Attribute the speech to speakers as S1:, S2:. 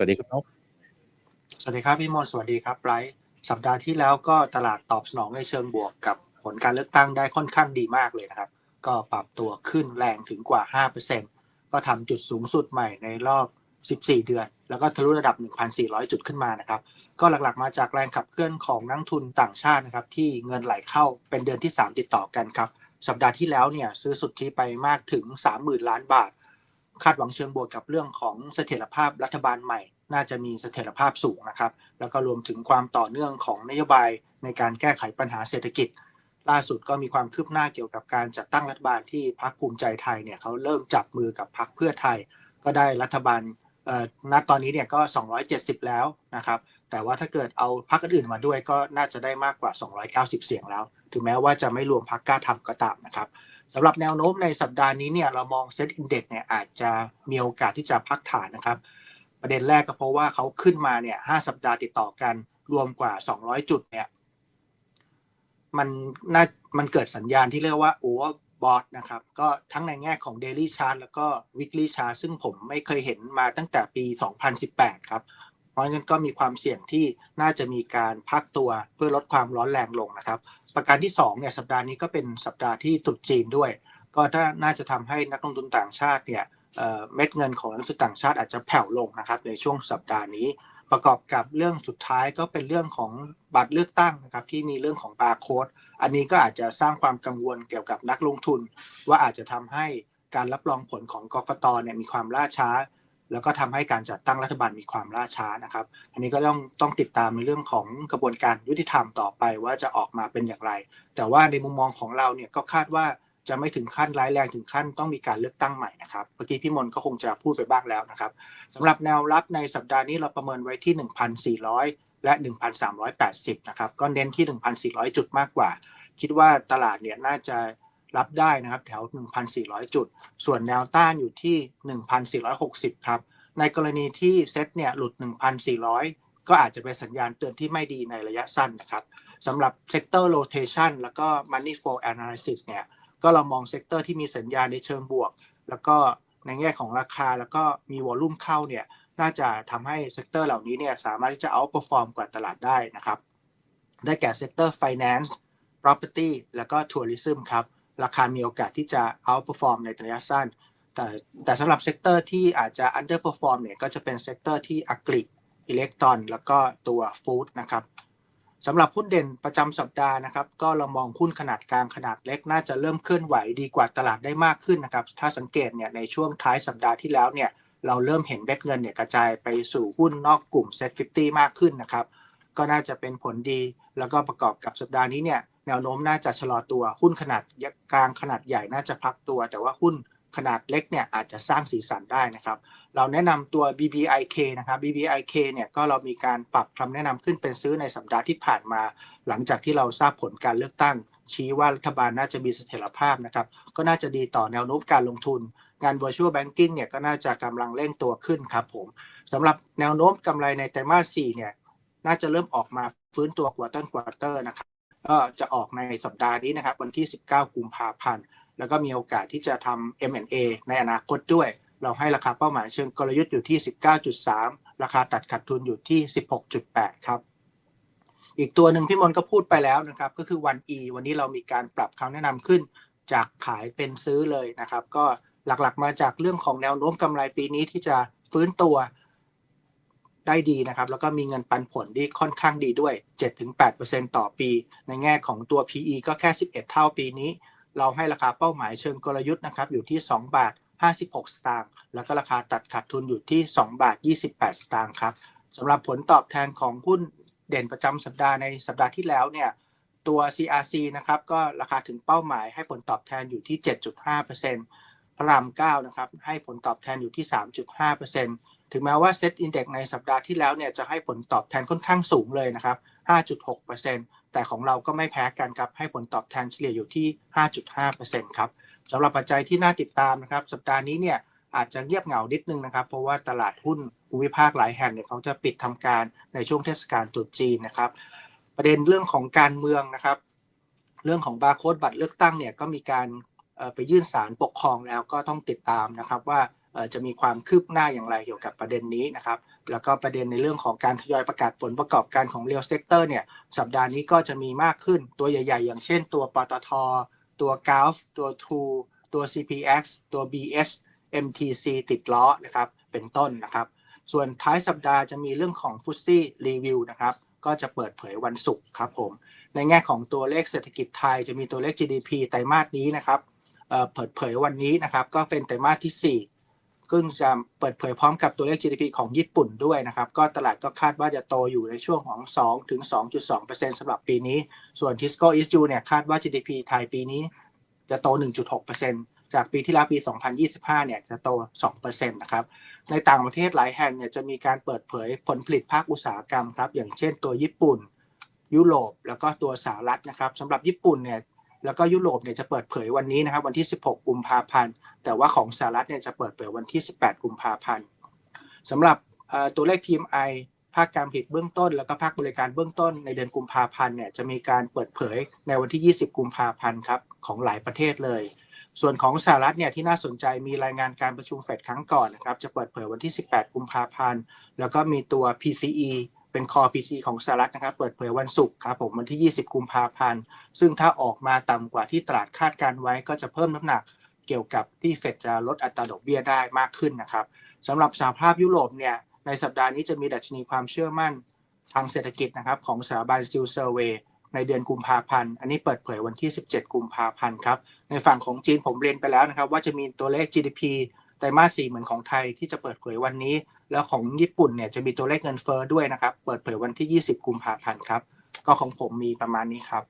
S1: สวัสดีครับนก
S2: สวัสดีครับพี่มนสวัสดีครับไบรท์สัปดาห์ที่แล้วก็ตลาดตอบสนองในเชิงบวกกับผลการเลือกตั้งได้ค่อนข้างดีมากเลยนะครับ ก็ปรับตัวขึ้นแรงถึงกว่า 5%ก็ทำจุดสูงสุดใหม่ในรอบ 14 เดือน แล้วก็ทะลุระดับ 1,400 จุดขึ้นมานะครับ ก็หลักๆมาจากแรงขับเคลื่อนของนักทุนต่างชาตินะครับ ที่เงินไหลเข้าเป็นเดือนที่ 3 ติดต่อกันครับ สัปดาห์ที่แล้วเนี่ยซื้อสุทธิไปมากถึง 30,000 ล้านบาท คาดหวังเชิงบวกกับเรื่องของเสถียรภาพรัฐบาลใหม่ น่าจะมีเสถียรภาพสูงนะครับ แล้วก็รวมถึงความต่อเนื่องของนโยบายในการแก้ไขปัญหาเศรษฐกิจ ล่าสุดก็มีความคืบหน้าเกี่ยวกับการจัดตั้งรัฐบาลที่พรรคภูมิใจไทยเนี่ยเขาเริ่มจับมือกับพรรคเพื่อไทย ก็ได้รัฐบาลณตอนนี้เนี่ยก็ 270 แล้วนะครับแต่ว่าถ้าเกิดเอาพรรคอื่นมาด้วยก็น่าจะได้มากกว่า 290 เสียงแล้ว ถึงแม้ว่าจะไม่รวมพรรคกล้าทำก็ตามนะครับ สำหรับแนวโน้มในสัปดาห์นี้เนี่ยเรามองเซ็ตอินเด็กเนี่ยอาจจะมีโอกาสที่จะพักฐานนะครับ ประเด็นแรกก็เพราะว่าเขาขึ้นมาเนี่ยห้าสัปดาห์ติดต่อกันรวมกว่า 200 จุดเนี่ยมันน่ามันเกิดสัญญาณที่เรียกว่า overbought นะครับ ก็ทั้งในแง่ของ daily chart แล้วก็ weekly chart ซึ่งผมไม่เคยเห็นมาตั้งแต่ปี 2018 ครับ ราะฉะนั้นก็มีความเสี่ยงที่น่าจะมีการพักตัวเพื่อลดความร้อนแรงลงนะครับ ประการที่2เนี่ยสัปดาห์นี้ก็เป็นสัปดาห์ที่ตรุษจีนด้วย ก็ถ้าน่าจะทำให้นักลงทุนต่างชาติเนี่ยเเม็ดเงินของนักลงทุนต่างชาติอาจจะแผ่วลงนะครับในช่วงสัปดาห์นี้ ประกอบกับเรื่องสุดท้ายก็เป็นเรื่องของบัตรเลือกตั้งนะครับที่มีเรื่องของบาร์โค้ดอันนี้ก็อาจจะสร้างความกังวลเกี่ยวกับนักลงทุน ว่าอาจจะทำให้การรับรองผลของกกตเนี่ยมีความล่าช้า แล้วก็ทำให้การจัดตั้งรัฐบาลมีความล่าช้านะครับ อันนี้ก็ต้องต้องติดตามในเรื่องของกระบวนการยุติธรรมต่อไปว่าจะออกมาเป็นอย่างไร แต่ว่าในมุมมองของเราเนี่ยก็คาดว่าจะไม่ถึงขั้นร้ายแรงถึงขั้นต้องมีการเลือกตั้งใหม่นะครับ เมื่อกี้พี่มนต์ก็คงจะพูดไปบ้างแล้วนะครับสำหรับแนวรับในสัปดาห์นี้เราประเมินไว้ที่ 1,400 และ 1,380 นะครับ ก็เน้นที่ 1,400 จุดมากกว่า คิดว่าตลาดเนี่ยน่าจะ รับได้นะครับแถว 1,400 จุด ส่วนแนวต้านอยู่ที่ 1,460 ครับ ในกรณีที่เซ็ตเนี่ยหลุด 1,400 ก็อาจจะเป็นสัญญาณเตือนที่ไม่ดีในระยะสั้นนะครับสำหรับ sector rotation แล้วก็ money flow analysis เนี่ยก็เรามองเซกเตอร์ที่มีสัญญาณในเชิงบวก แล้วก็ในแง่ของราคาแล้วก็มีวอลลุ่มเข้าเนี่ยน่าจะทำให้เซกเตอร์เหล่านี้เนี่ยสามารถที่จะ outperform กว่าตลาดได้นะครับ ได้แก่เซกเตอร์ finance property แล้วก็ tourism ครับ ราคามีโอกาสที่จะ outperform ในระยะสั้น แต่แต่สำหรับเซกเตอร์ที่อาจจะ underperform เนี่ยก็จะเป็นเซกเตอร์ที่ agri อิเล็กตรอนแล้วก็ตัว food นะครับสำหรับหุ้นเด่นประจำสัปดาห์นะครับ ก็เรามองหุ้นขนาดกลางขนาดเล็กน่าจะเริ่มเคลื่อนไหวดีกว่าตลาดได้มากขึ้นนะครับ ถ้าสังเกตเนี่ยในช่วงท้ายสัปดาห์ที่แล้วเนี่ยเราเริ่มเห็นเม็ดเงินเนี่ยกระจายไปสู่หุ้นนอกกลุ่ม Set 50มากขึ้นนะครับ ก็น่าจะเป็นผลดี แล้วก็ประกอบกับสัปดาห์นี้เนี่ยแนวโน้มน่าจะชะลอตัว หุ้นขนาดกลางขนาดใหญ่น่าจะพักตัว แต่ว่าหุ้นขนาดเล็กเนี่ยอาจจะสร้างสีสันได้นะครับ เราแนะนำตัว BBIK นะครับ BBIK เนี่ยก็เรามีการปรับคำแนะนำขึ้นเป็นซื้อในสัปดาห์ที่ผ่านมา หลังจากที่เราทราบผลการเลือกตั้ง ชี้ว่ารัฐบาลน่าจะมีเสถียรภาพนะครับ ก็น่าจะดีต่อแนวโน้มการลงทุน งาน virtual banking เนี่ยก็น่าจะกำลังเร่งตัวขึ้นครับผมสำหรับแนวโน้มกำไรในไตรมาส4เนี่ย น่าจะเริ่มออกมาฟื้นตัวกว่าต้นควอเตอร์นะครับก็จะออกในสัปดาห์นี้นะครับ วันที่ 19 กุมภาพันธ์ แล้วก็มีโอกาสที่จะทำ M&A ในอนาคตด้วย เราให้ราคาเป้าหมายเชิงกลยุทธ์อยู่ที่ 19.3 ราคาตัดขาดทุนอยู่ที่ 16.8 ครับ อีกตัวหนึ่งพี่มนต์ก็พูดไปแล้วนะครับ ก็คือวัน E วันนี้เรามีการปรับคำแนะนำขึ้นจากขายเป็นซื้อเลยนะครับ ก็หลักๆมาจากเรื่องของแนวโน้มกำไรปีนี้ที่จะฟื้นตัว ได้ดีนะครับ แล้วก็มีเงินปันผลที่ค่อนข้างดีด้วย 7-8%ต่อปี ในแง่ของตัว PE ก็แค่ 11 เท่าปีนี้ เราให้ราคาเป้าหมายเชิงกลยุทธ์นะครับอยู่ที่ 2 บาท 56 สตางค์แล้วก็ราคาตัดขาดทุนอยู่ที่ 2 บาท 28 สตางค์ครับสำหรับผลตอบแทนของหุ้นเด่นประจำสัปดาห์ในสัปดาห์ที่แล้วเนี่ยตัว CRC นะครับก็ราคาถึงเป้าหมายให้ผลตอบแทนอยู่ที่ 7.5%พระราม9นะครับให้ผลตอบแทนอยู่ที่ 3.5% ถึงแม้ว่า Set Index ในสัปดาห์ที่แล้วเนี่ยจะให้ผลตอบแทนค่อนข้างสูงเลยนะครับ 5.6%แต่ของเราก็ไม่แพ้กันครับ ให้ผลตอบแทนเฉลี่ยอยู่ที่ 5.5%ครับสำหรับปัจจัยที่น่าติดตามนะครับ สัปดาห์นี้เนี่ยอาจจะเงียบเหงานิดนึงนะครับ เพราะว่าตลาดหุ้นภูมิภาคหลายแห่งเนี่ยเขาจะปิดทำการในช่วงเทศกาลตรุษจีนนะครับ ประเด็นเรื่องของการเมืองนะครับ เรื่องของบาร์โค้ดบัตรเลือกตั้งเนี่ยก็มีการไปยื่นศาลปกครองแล้วก็ต้องติดตามนะครับว่า จะมีความคืบหน้าอย่างไรเกี่ยวกับประเด็นนี้นะครับแล้วก็ประเด็นในเรื่องของการทยอยประกาศผลประกอบการของเรียลเซกเตอร์เนี่ยสัปดาห์นี้ก็จะมีมากขึ้นตัวใหญ่ ๆ อย่างเช่นตัวปตทตัว g u l f ตัว True ตัว CPX ตัว BS MTC ติดล้อนะครับเป็นต้นนะครับ ส่วนท้ายสัปดาห์จะมีเรื่องของฟุตซี่รีวิวนะครับก็จะเปิดเผยวันศุกร์ครับผม ในแง่ของตัวเลขเศรษฐกิจไทยจะมีตัวเลข GDP ไตรมาสนี้นะครับเเปิดเผยวันนี้นะครับก็เป็นไตรมาสที่ 4 ซึ่งจะเปิดเผยพร้อมกับตัวเลข GDP ของญี่ปุ่นด้วยนะครับ ก็ตลาดก็คาดว่าจะโตอยู่ในช่วงของ 2 ถึง 2.2%สำหรับปีนี้ ส่วน Tisco East U เนี่ยคาดว่า GDP ไทยปีนี้จะโต 1.6%จากปีที่แล้วปี 2025 เนี่ยจะโต 2%นะครับ ในต่างประเทศหลายแห่งเนี่ยจะมีการเปิดเผยผลผลิตภาคอุตสาหกรรมครับ อย่างเช่นตัวญี่ปุ่น ยุโรป แล้วก็ตัวสหรัฐนะครับสำหรับญี่ปุ่นเนี่ย แล้วก็ยุโรปเนี่ยจะเปิดเผยวันนี้นะครับวันที่ 16 กุมภาพันธ์ แต่ว่าของสหรัฐเนี่ยจะเปิดเผยวันที่ 18 กุมภาพันธ์สำหรับตัวเลข PMI ภาคการผลิตเบื้องต้น แล้วก็ภาคบริการเบื้องต้นในเดือนกุมภาพันธ์เนี่ยจะมีการเปิดเผยในวันที่ 20 กุมภาพันธ์ครับของหลายประเทศเลย ส่วนของสหรัฐเนี่ยที่น่าสนใจมีรายงานการประชุมเฟดครั้งก่อนนะครับจะเปิดเผยวันที่ 18 กุมภาพันธ์ แล้วก็มีตัว PCE เป็น Core PCE ของสหรัฐนะครับ เปิดเผยวันศุกร์ครับผมวันที่ 20 กุมภาพันธ์ ซึ่งถ้าออกมาต่ำกว่าที่ตลาดคาดการไว้ก็จะเพิ่มน้ำหนักเกี่ยวกับที่เฟดจะลดอัตราดอกเบี้ยได้มากขึ้นนะครับสำหรับสหภาพยุโรปเนี่ยในสัปดาห์นี้จะมีดัชนีความเชื่อมั่นทางเศรษฐกิจนะครับของสถาบันซิลเซอร์เวในเดือนกุมภาพันธ์ อันนี้เปิดเผยวันที่ 17 กุมภาพันธ์ครับ ในฝั่งของจีนผมเรียนไปแล้วนะครับ ว่าจะมีตัวเลข GDP ไตรมาสสี่เหมือนของไทยที่จะเปิดเผยวันนี้ แล้วของญี่ปุ่นเนี่ยจะมีตัวเลขเงินเฟ้อด้วยนะครับ เปิดเผยวันที่ 20 กุมภาพันธ์ครับ ก็ของผมมีประมาณนี้ครับ